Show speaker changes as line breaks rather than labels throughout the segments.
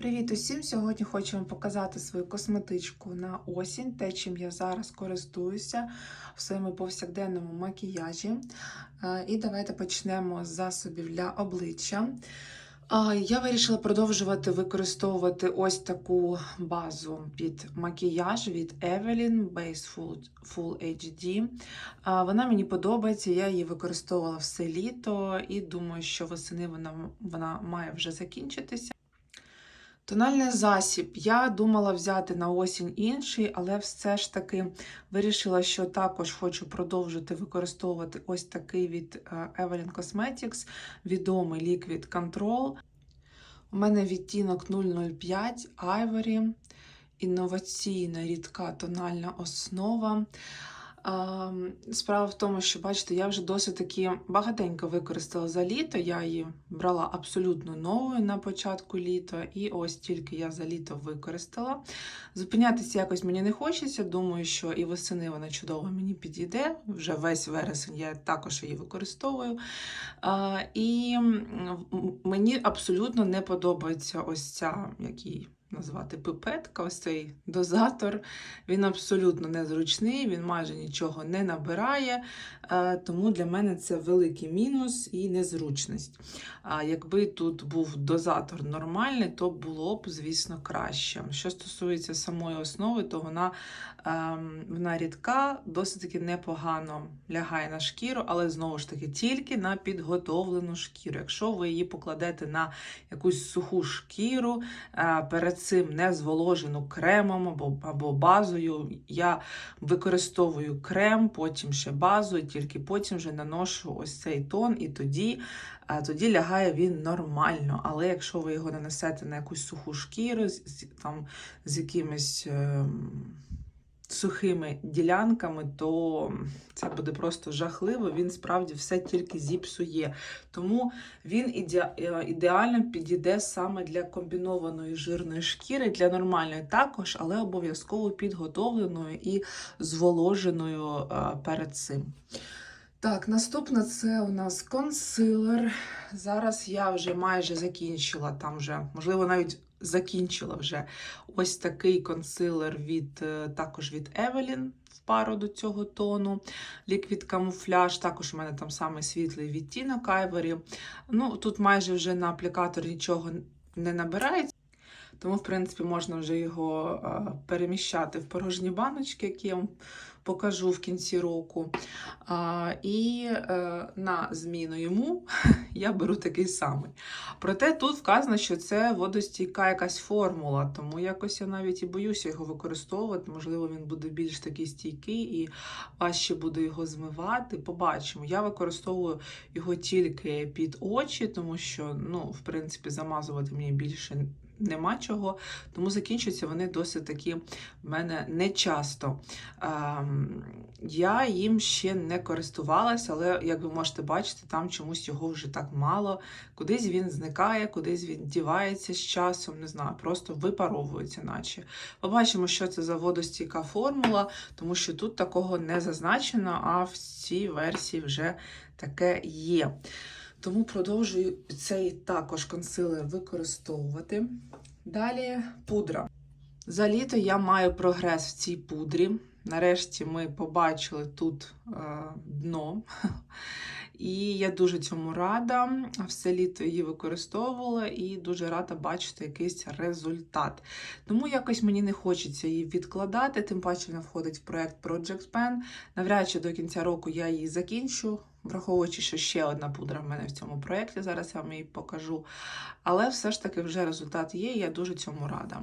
Привіт усім! Сьогодні хочу вам показати свою косметичку на осінь, те, чим я зараз користуюся в своєму повсякденному макіяжі. Е, І давайте почнемо з засобів для обличчя. Я вирішила продовжувати використовувати ось таку базу під макіяж від Evelyn Base Full, HD. Вона мені подобається, я її використовувала все літо і думаю, що восени вона, вона має вже закінчитися. Тональний засіб я думала взяти на осінь інший, але все ж таки вирішила, що також хочу продовжити використовувати ось такий від е, Evelyn Cosmetics, відомий Liquid Control. У мене відтінок 005 Ivory, інноваційна рідка тональна основа. Справа в тому, що, бачите, я вже досить таки багатенько використала за літо. Я її брала абсолютно новою на початку літа, і ось тільки я за літо використала. Зупинятися якось мені не хочеться. Думаю, що і восени вона чудово мені підійде. Вже весь вересень я також її використовую. І мені абсолютно не подобається ось ця, який назвати пипетка, ось цей дозатор. Він абсолютно незручний, він майже нічого не набирає, е, тому для мене це великий мінус і незручність. А якби тут був дозатор нормальний, то було б, звісно, краще. Що стосується самої основи, то вона, ем, вона рідка, досить таки непогано лягає на шкіру, але знову ж таки тільки на підготовлену шкіру. Якщо ви її покладете на якусь суху шкіру, е, перед цим не зволожену кремом або, або базою. Я використовую крем, потім ще базу, і тільки потім вже наношу ось цей тон, і тоді, тоді лягає він нормально. Але якщо ви його нанесете на якусь суху шкіру, з, там, з якимись. Сухими ділянками, то це буде просто жахливо. Він справді все тільки зіпсує. Тому він іде- е, ідеально підійде саме для комбінованої жирної шкіри, для нормальної також, але обов'язково підготовленою і зволоженою е, перед цим. Так, наступне це у нас консилер. Зараз я вже майже закінчила, там вже, можливо, навіть закінчила вже ось такий консилер від е, також від Evelyn в пару до цього тону. Liquid Camouflage, також у мене там самий світлий відтінок Ivory. Ну, тут майже вже на аплікатор нічого не набирається. Тому, в принципі, можна вже його е, переміщати в порожні баночки, які я покажу в кінці року. А, І е, на зміну йому я беру такий самий. Проте тут вказано, що це водостійка якась формула, тому якось я навіть і боюся його використовувати. Можливо, він буде більш такий стійкий і важче буде його змивати. Побачимо. Я використовую його тільки під очі, тому що, ну, в принципі, замазувати мені більше нема чого, тому закінчуються вони досить такі в мене не часто. Ем, я їм ще не користувалася, але, як ви можете бачити, там чомусь його вже так мало. Кудись він зникає, кудись він дівається з часом, не знаю, просто випаровується, наче. Побачимо, що це за водостійка формула, тому що тут такого не зазначено, а в цій версії вже таке є. Тому продовжую цей також консилер використовувати. Далі пудра. За літо я маю прогрес в цій пудрі. Нарешті ми побачили тут е, дно. І я дуже цьому рада. Все літо її використовувала і дуже рада бачити якийсь результат. Тому якось мені не хочеться її відкладати, тим паче вона входить в проект Project Pen. Навряд чи до кінця року я її закінчу, враховуючи, що ще одна пудра в мене в цьому проєкті, зараз я вам її покажу. Але все ж таки вже результат є, і я дуже цьому рада.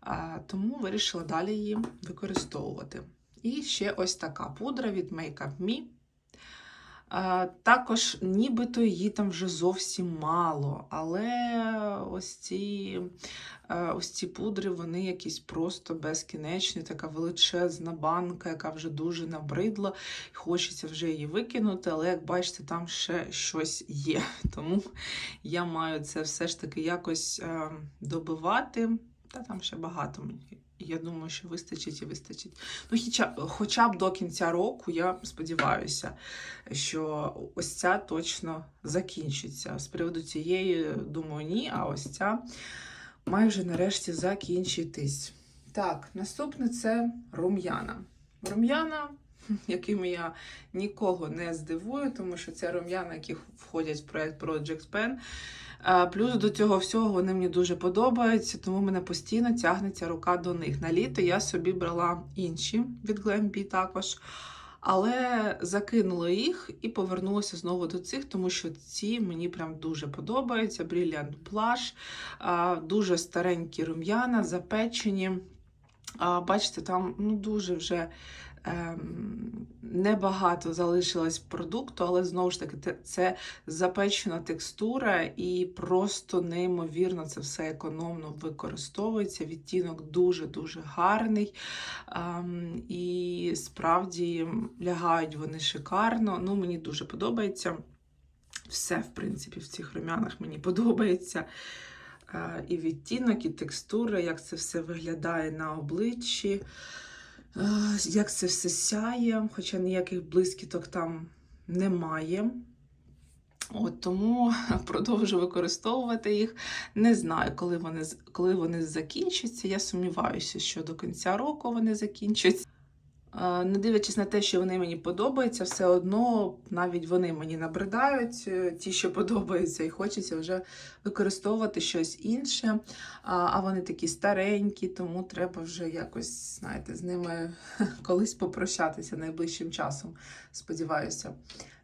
А, Тому вирішила далі її використовувати. І ще ось така пудра від Make Up Me. Також нібито її там вже зовсім мало, але ось ці, е, ось ці пудри, вони якісь просто безкінечні, така величезна банка, яка вже дуже набридла. Хочеться вже її викинути, але як бачите, там ще щось є. Тому я маю це все ж таки якось е, добивати. Та там ще багато мені. Я думаю, що вистачить і вистачить. Ну, хоча, хоча б до кінця року, я сподіваюся, що ось ця точно закінчиться. З приводу цієї, думаю, ні, а ось ця має вже нарешті закінчитись. Так, наступне це рум'яна. Рум'яна, якими я нікого не здивую, тому що це рум'яна, які входять в проект Project Pen. А, Плюс до цього всього вони мені дуже подобаються, тому мене постійно тягнеться рука до них. На літо я собі брала інші від Glambi також. Але закинула їх і повернулася знову до цих, тому що ці мені прям дуже подобаються. Brilliant Blush, дуже старенькі рум'яна, запечені. Бачите, там ну, дуже вже небагато залишилось продукту, але знову ж таки, це запечена текстура і просто неймовірно це все економно використовується. Відтінок дуже-дуже гарний. Ем, і справді лягають вони шикарно. Ну, мені дуже подобається. Все, в принципі, в цих рум'янах мені подобається. Е, І відтінок, і текстура, як це все виглядає на обличчі, як це все сяє, хоча ніяких блискіток там немає. От тому продовжу використовувати їх. Не знаю, коли вони, коли вони закінчаться. Я сумніваюся, що до кінця року вони закінчаться. Не дивлячись на те, що вони мені подобаються, все одно навіть вони мені набридають, е, ті, що подобаються, і хочеться вже використовувати щось інше. А, вони такі старенькі, тому треба вже якось, знаєте, з ними колись попрощатися найближчим часом, сподіваюся.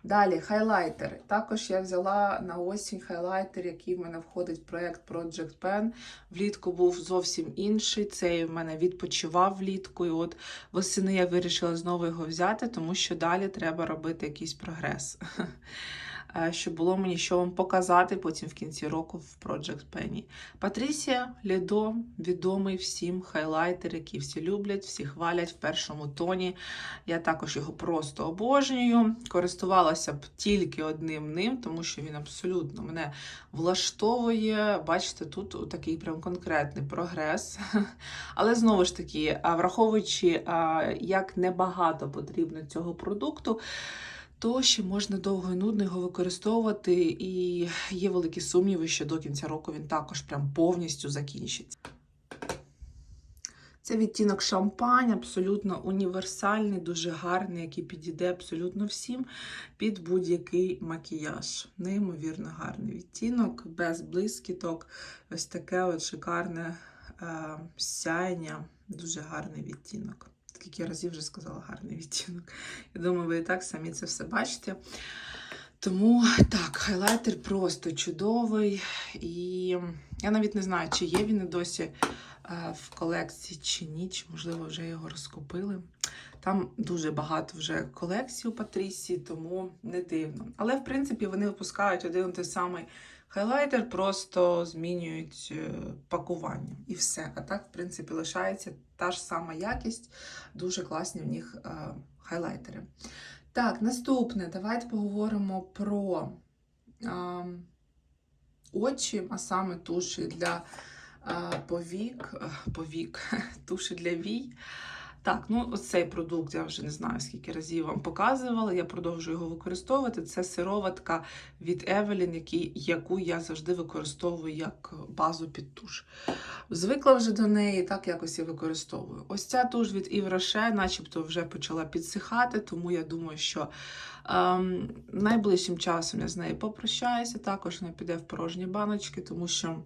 Далі хайлайтер. Також я взяла на осінь хайлайтер, який в мене входить в проект Project Pen. Влітку був зовсім інший. Цей в мене відпочивав влітку. І от восени я вирішила знову його взяти, тому що далі треба робити якийсь прогрес. Е, Щоб було мені що вам показати потім в кінці року в Project Penny. Патрісія Лідо відомий всім хайлайтер, який всі люблять, всі хвалять в першому тоні. Я також його просто обожнюю. Користувалася б тільки одним ним, тому що він абсолютно мене влаштовує. Бачите, тут такий прям конкретний прогрес. Але знову ж таки, враховуючи, як небагато потрібно цього продукту. То ще можна довго і нудно його використовувати, і є великі сумніви, що до кінця року він також прям повністю закінчиться. Це відтінок шампань, абсолютно універсальний, дуже гарний, який підійде абсолютно всім під будь-який макіяж. Неймовірно гарний відтінок, без блискіток. Ось таке от шикарне е, сяєння, дуже гарний відтінок. Скільки разів вже сказала гарний відтінок. Я думаю, ви і так самі це все бачите. Тому так, хайлайтер просто чудовий. І я навіть не знаю, чи є він і досі е, в колекції, чи ні, чи можливо вже його розкупили. Там дуже багато вже колекцій у Патрісі, тому не дивно. Але, в принципі, вони випускають один той самий хайлайтер, просто змінюють е, пакування і все. А так, в принципі, лишається та ж сама якість, дуже класні в них е, хайлайтери. Так, наступне, давайте поговоримо про а, очі, а саме туші для повік, а, повік, туші для вій. Так, ну оцей продукт я вже не знаю, скільки разів вам показувала. Я продовжую його використовувати. Це сироватка від Evelyn, яку я завжди використовую як базу під туш. Звикла вже до неї, так якось і використовую. Ось ця туш від Yves начебто вже почала підсихати, тому я думаю, що ем, найближчим часом я з нею попрощаюся. Також вона піде в порожні баночки, тому що.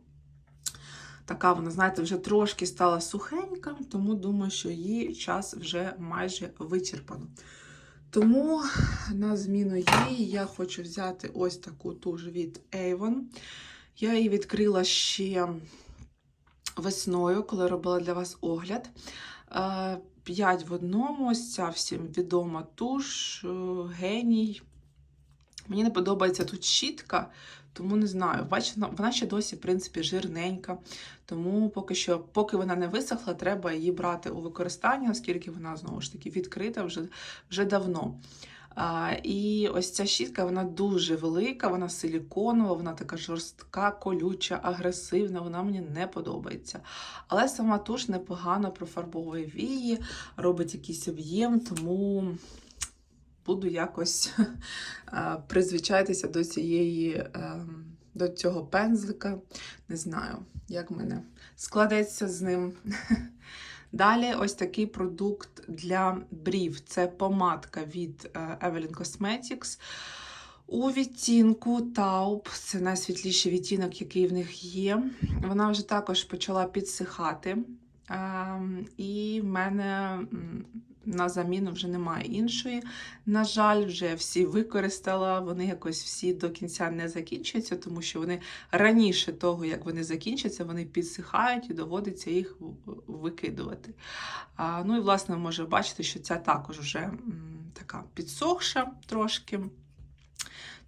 Така вона, знаєте, вже трошки стала сухенька, тому думаю, що її час вже майже вичерпано. Тому на зміну їй я хочу взяти ось таку туш від Avon. Я її відкрила ще весною, коли робила для вас огляд. Е, П'ять в одному, ось ця всім відома туш, е, геній. Мені не подобається тут щітка, тому не знаю. Бачите, вона- вона ще досі, в принципі, жирненька. Тому поки що, поки вона не висохла, треба її брати у використання, оскільки вона знову ж таки відкрита вже, вже давно. А, і ось ця щітка, вона дуже велика, вона силіконова, вона така жорстка, колюча, агресивна, вона мені не подобається. Але сама туш непогано профарбовує вії, робить якийсь об'єм, тому буду якось призвичайтеся до цієї е, до цього пензлика. Не знаю, як мене складеться з ним. Далі ось такий продукт для брів. Це помадка від е, Evelyn Cosmetics. У відтінку Taupe, це найсвітліший відтінок, який в них є. Вона вже також почала підсихати. Ем, І в мене на заміну вже немає іншої. На жаль, вже всі використала. Вони якось всі до кінця не закінчуються, тому що вони раніше того, як вони закінчаться, вони підсихають і доводиться їх викидувати. А, Ну і власне може бачити, що ця також вже м, така підсохша трошки.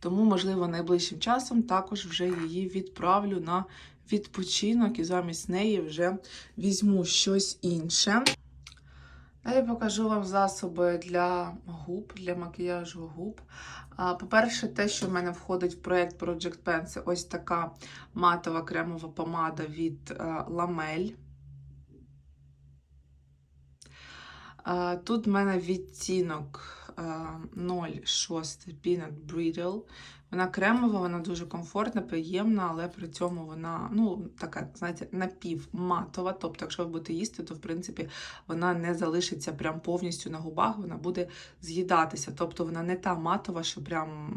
Тому, можливо, найближчим часом також вже її відправлю на відпочинок і замість неї вже візьму щось інше. Далі покажу вам засоби для губ, для макіяжу губ. По-перше, те, що в мене входить в проєкт Project Pen, це ось така матова кремова помада від Ламель. Тут в мене відтінок е, 06 Peanut Brittle. Вона кремова, вона дуже комфортна, приємна, але при цьому вона, ну, така, знаєте, напівматова. Тобто, якщо ви будете їсти, то в принципі вона не залишиться прям повністю на губах, вона буде з'їдатися. Тобто вона не та матова, що прям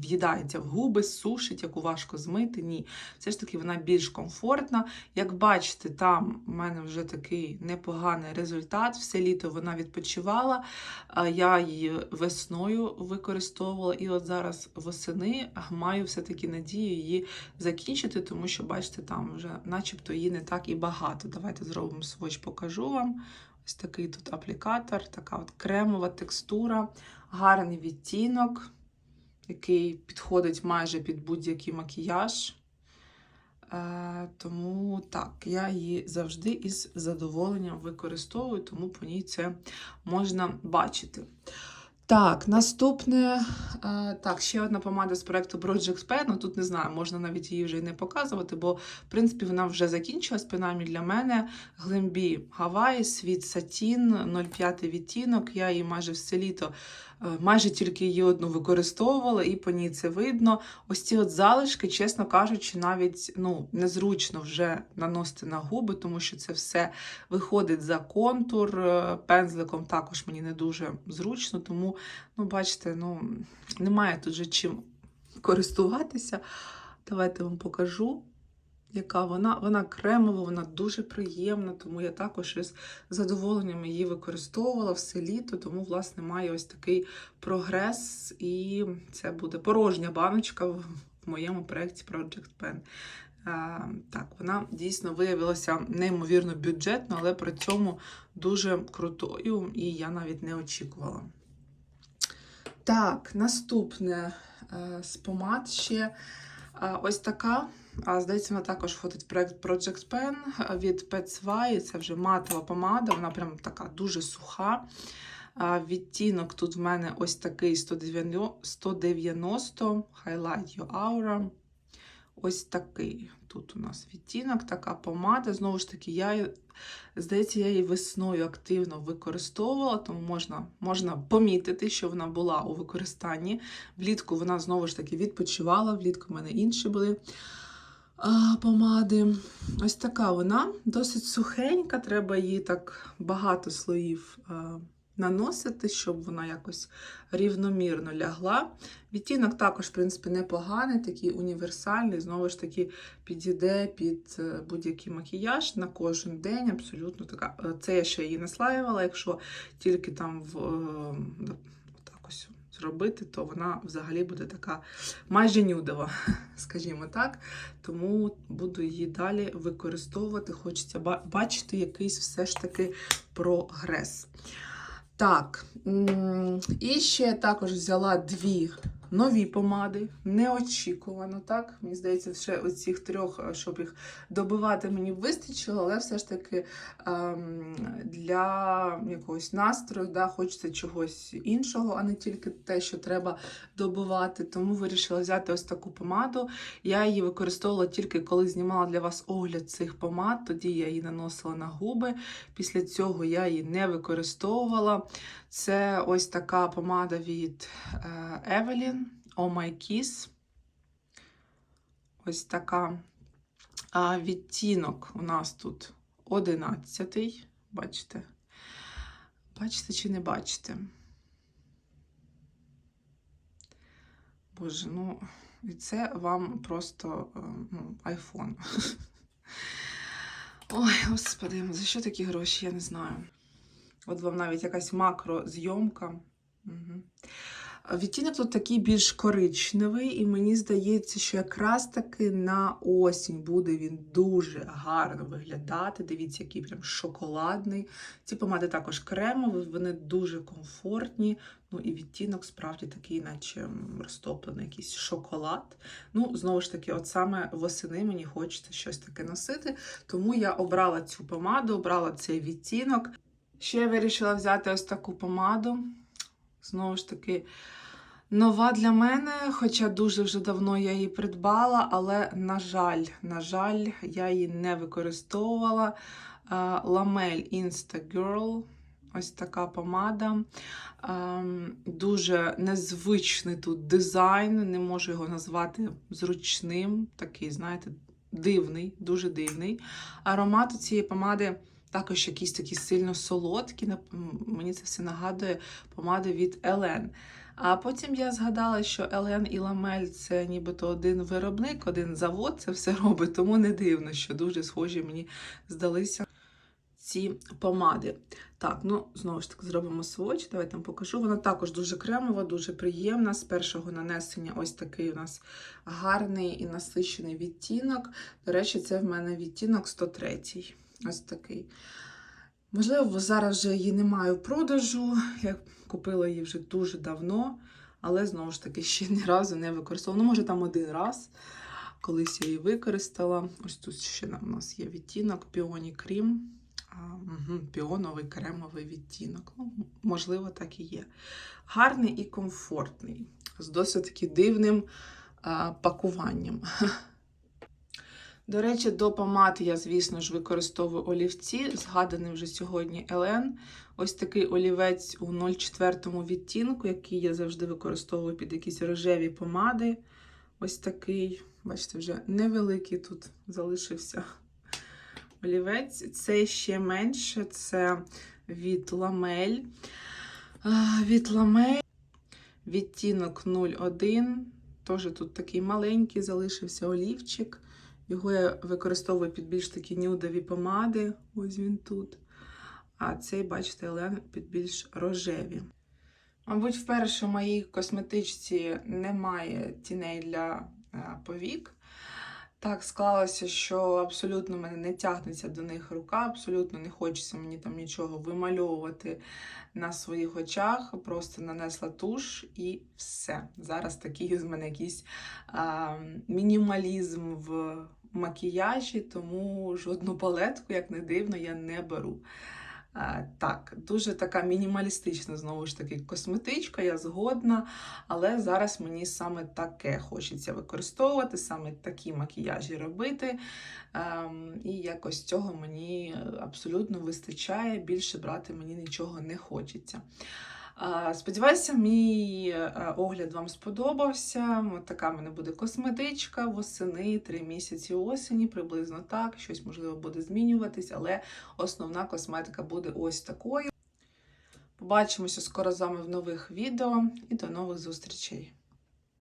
в'їдається в губи, сушить, яку важко змити. Ні. Все ж таки вона більш комфортна. Як бачите, там в мене вже такий непоганий результат. Все літо вона відпочивала. Я її весною використовувала, і от зараз восени маю все-таки надію її закінчити, тому що, бачите, там вже начебто її не так і багато. Давайте зробимо своч, покажу вам. Ось такий тут аплікатор, така от кремова текстура, гарний відтінок, який підходить майже під будь-який макіяж. Е, тому так, я її завжди із задоволенням використовую, тому по ній це можна бачити. Так, наступне. е, Так, ще одна помада з проекту Project Pen. Ну тут не знаю, можна навіть її вже і не показувати, бо, в принципі, вона вже закінчилась, принаймні для мене. Глембі Гаваї, світ Сатін, 05 відтінок. Я її майже все літо, майже тільки її одну використовувала, і по ній це видно. Ось ці от залишки, чесно кажучи, навіть ну, незручно вже наносити на губи, тому що це все виходить за контур. Е, Пензликом також мені не дуже зручно, тому, ну, бачите, ну, немає тут же чим користуватися. Давайте вам покажу, яка вона. Вона кремова, вона дуже приємна, тому я також із задоволенням її використовувала все літо, тому, власне, маю ось такий прогрес, і це буде порожня баночка в моєму проєкті Project Pen. Е, Так, вона дійсно виявилася неймовірно бюджетною, але при цьому дуже крутою, і я навіть не очікувала. Так, наступне е, з помад ще е, ось така. А, Здається, вона також входить в проект Project Pen від Petsvai. Це вже матова помада, вона прям така дуже суха. Відтінок тут в мене ось такий 190 190 Highlight Your Aura. Ось такий тут у нас відтінок, така помада. Знову ж таки, я, здається, я її весною активно використовувала, тому можна, можна помітити, що вона була у використанні. Влітку вона знову ж таки відпочивала, влітку в мене інші були а, помади. Ось така вона досить сухенька, треба її так багато слоїв а, наносити, щоб вона якось рівномірно лягла. Відтінок також, в принципі, непоганий, такий універсальний, знову ж таки, підійде під е, будь-який макіяж на кожен день. Абсолютно така. Е, Це я ще її наслаювала, якщо тільки там в е, зробити, то вона взагалі буде така майже нюдова, скажімо так. Тому буду її далі використовувати. Хочеться бачити якийсь все ж таки прогрес. Так, і ще також взяла дві нові помади, неочікувано, так? Мені здається, ще оцих трьох, е, щоб їх добивати, мені вистачило, але все ж таки ем, для якогось настрою да, хочеться чогось іншого, а не тільки те, що треба добивати. Тому вирішила взяти ось таку помаду. Я її використовувала тільки коли знімала для вас огляд цих помад, тоді я її наносила на губи. Після цього я її не використовувала. Це ось така помада від е, Evelyn Oh My Kiss. ось така а, відтінок у нас тут 11. Бачите? Бачите чи не бачите? Боже, ну, і це вам просто е, ну, айфон. Ой, господи, за що такі гроші, я не знаю. От вам навіть якась макрозйомка. Угу. Відтінок тут такий більш коричневий, і мені здається, що якраз таки на осінь буде він дуже гарно виглядати. Дивіться, який прям шоколадний. Ці помади також кремові, вони дуже комфортні. Ну і відтінок справді такий, наче розтоплений якийсь шоколад. Ну, знову ж таки, от саме восени мені хочеться щось таке носити. Тому я обрала цю помаду, обрала цей відтінок. Ще я вирішила взяти ось таку помаду. Знову ж таки, нова для мене, хоча дуже вже давно я її придбала, але, на жаль, на жаль, я її не використовувала. Ламель Insta Girl. Ось така помада. Ем, Дуже незвичний тут дизайн, не можу його назвати зручним. Такий, знаєте, дивний, дуже дивний. Аромат у цієї помади також якийсь такий сильно м, Мені це все нагадує помади від Елен. А потім я згадала, що Елен і Ламель це нібито один виробник, один завод це все робить, тому не дивно, що дуже схожі мені здалися ці помади. Так, ну знову ж таки зробимо сводч. Давайте вам покажу. Вона також дуже кремова, дуже приємна. З першого нанесення ось такий у нас гарний і насичений відтінок. До речі, це в мене відтінок 103. Ось такий. Можливо, зараз вже її немає в продажу. Я купила її вже дуже давно, але знову ж таки ще ні разу не використовувала. Ну, може, там один раз. Колись я її використала. Ось тут ще у нас є відтінок Піоні Крім. Піоновий кремовий відтінок. Ну, можливо, так і є. Гарний і комфортний, з досить таки дивним а, пакуванням. До речі, до помад я, звісно ж, використовую олівці, згаданий вже сьогодні Елен. Ось такий олівець у 0,4 відтінку, який я завжди використовую під якісь рожеві помади. Ось такий, бачите, вже невеликий тут залишився олівець. Це ще менше, це від ламель. Від ламель відтінок 01. Теж тут такий маленький залишився олівчик. Його я використовую під більш такі нюдові помади. Ось він тут. А цей, бачите, Елен під більш рожеві. Мабуть, вперше в моїй косметичці немає тіней для е, повік. Так склалося, що абсолютно мене не тягнеться до них рука, абсолютно не хочеться мені там нічого вимальовувати на своїх очах. Просто нанесла туш і все. Зараз такий з мене якийсь а, мінімалізм в макіяжі, тому жодну палетку, як не дивно, я не беру. Так, дуже така мінімалістична, знову ж таки, косметичка, я згодна, але зараз мені саме таке хочеться використовувати, саме такі макіяжі робити. Ем, і якось цього мені абсолютно вистачає. Більше брати мені нічого не хочеться. Сподіваюся, мій е, огляд вам сподобався. От така в мене буде косметичка восени, три місяці осені, приблизно так. Щось можливо буде змінюватись, але основна косметика буде ось такою. Побачимося скоро з вами в нових відео і до нових зустрічей!